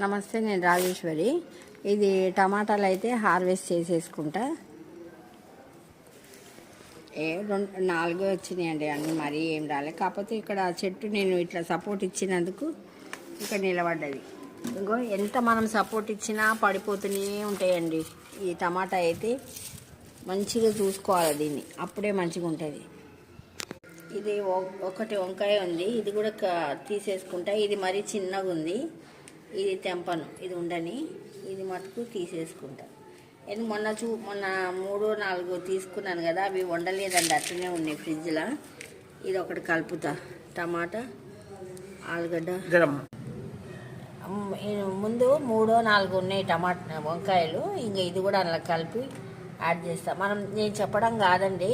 నమస్తే నేను రాజేశ్వరి. ఇది టమాటాలు అయితే హార్వెస్ట్ చేసేసుకుంటా. ఏ రెండు నాలుగు వచ్చినాయండి అన్ని మరీ ఏం రాలే. కాకపోతే ఇక్కడ చెట్టు నేను ఇట్లా సపోర్ట్ ఇచ్చినందుకు ఇక్కడ నిలబడ్డది. ఇంకో ఎంత మనం సపోర్ట్ ఇచ్చినా పడిపోతూనే ఉంటాయండి. ఈ టమాటా అయితే మంచిగా చూసుకోవాలి దీన్ని. అప్పుడే మంచిగా ఉంటుంది. ఇది ఒకటి వంకాయ ఉంది. ఇది కూడా క- తీసేసుకుంటా. ఇది మరీ చిన్నగా ఉంది ఇది తెంపను ఇది ఉండని ఇది మటుకు తీసేసుకుంటా. నేను మొన్న చూ మొన్న మూడు నాలుగు తీసుకున్నాను కదా అవి వండలేదండి అట్లనే ఉన్నాయి ఫ్రిడ్జ్లో. ఇది ఒకటి కలుపుతా టమాటా ఆలుగడ్డ. ముందు మూడో నాలుగు ఉన్నాయి టమాటా వంకాయలు ఇంకా ఇది కూడా అలా కలిపి యాడ్ చేస్తా. మనం నేను చెప్పడం కాదండి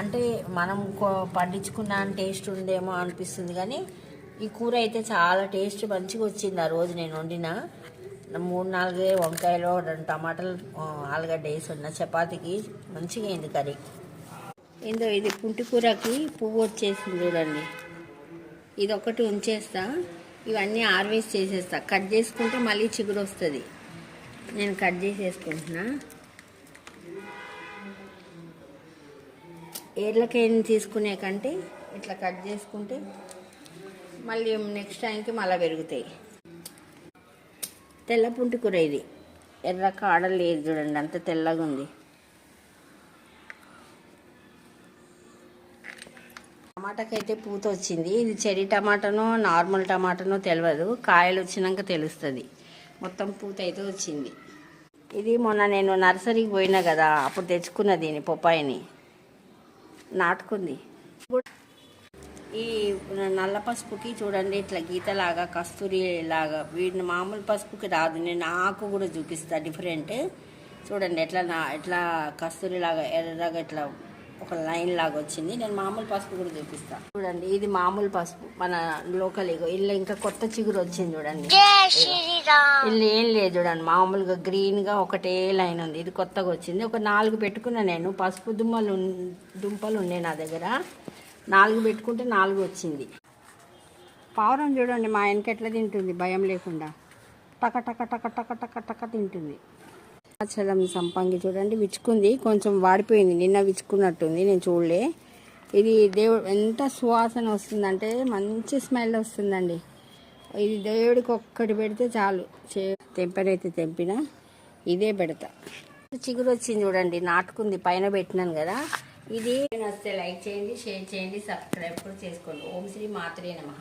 అంటే మనం పండించుకున్న టేస్ట్ ఉందేమో అనిపిస్తుంది కానీ ఈ కూర అయితే చాలా టేస్ట్ మంచిగా వచ్చింది ఆ రోజు నేను వండిన. మూడు నాలుగే వంకాయలు రెండు టమాటాలు ఆలుగడ్డ వేసి ఉన్న చపాతీకి మంచిగా అయింది కర్రీ. ఏందో ఇది పుంటి కూరకి పువ్వు వచ్చేసింది చూడండి. ఇది ఒకటి ఉంచేస్తా. ఇవన్నీ ఆర్వేస్ చేసేస్తా. కట్ చేసుకుంటే మళ్ళీ చిగురు వస్తుంది. నేను కట్ చేసేసుకుంటున్నా. ఏర్లకాయని తీసుకునే కంటే ఇట్లా కట్ చేసుకుంటే మళ్ళీ నెక్స్ట్ టైంకి మళ్ళీ పెరుగుతాయి. తెల్ల పుంటి కూర ఇది. ఎర్ర కాడలు లేదు చూడండి అంత తెల్లగా ఉంది. టమాటాకైతే పూత వచ్చింది. ఇది చెరి టమాటానో నార్మల్ టమాటానో తెలియదు కాయలు వచ్చినాక తెలుస్తుంది. మొత్తం పూత అయితే వచ్చింది. ఇది మొన్న నేను నర్సరీకి పోయినా కదా అప్పుడు తెచ్చుకున్న దీని పొప్పాయిని. నాటుకుంది. ఈ నల్ల పసుపుకి చూడండి ఇట్లా గీతలాగా కస్తూరి లాగా వీటిని మామూలు పసుపుకి రాదు. నేను ఆకు కూడా చూపిస్తా డిఫరెంట్ చూడండి ఎట్లా నా ఎట్లా కస్తూరి లాగా ఎర్రగా ఇట్లా ఒక లైన్ లాగా వచ్చింది. నేను మామూలు పసుపు కూడా చూపిస్తా. చూడండి ఇది మామూలు పసుపు. మన లోకల్ ఇగో ఇల్లు ఇంకా కొత్త చిగురు వచ్చింది చూడండి. ఇల్లు ఏం లేదు చూడండి మామూలుగా గ్రీన్గా ఒకటే లైన్ ఉంది. ఇది కొత్తగా వచ్చింది. ఒక నాలుగు పెట్టుకున్నా నేను. పసుపు దుమ్మలు దుంపలు ఉన్నాయి నా దగ్గర. నాలుగు పెట్టుకుంటే నాలుగు వచ్చింది. పావురం చూడండి మా ఆయనకి ఎట్లా తింటుంది భయం లేకుండా. టక టక టక టక టక టక తింటుంది. అచ్చలం సంపంగి చూడండి విచ్చుకుంది కొంచెం వాడిపోయింది నిన్న విచ్చుకున్నట్టుంది నేను చూడలే. ఇది దేవుడు ఎంత సువాసన వస్తుందంటే మంచి స్మెల్ వస్తుందండి. ఇది దేవుడికి ఒక్కటి పెడితే చాలు. చే తెంపనైతే తెంపిన ఇదే పెడతా. చిగురు వచ్చింది చూడండి నాటుకుంది పైన పెట్టినాను కదా. ఇది వస్తే లైక్ చేయండి షేర్ చేయండి సబ్స్క్రైబ్ కూడా చేసుకోండి. ఓం శ్రీ మాత్రే నమః.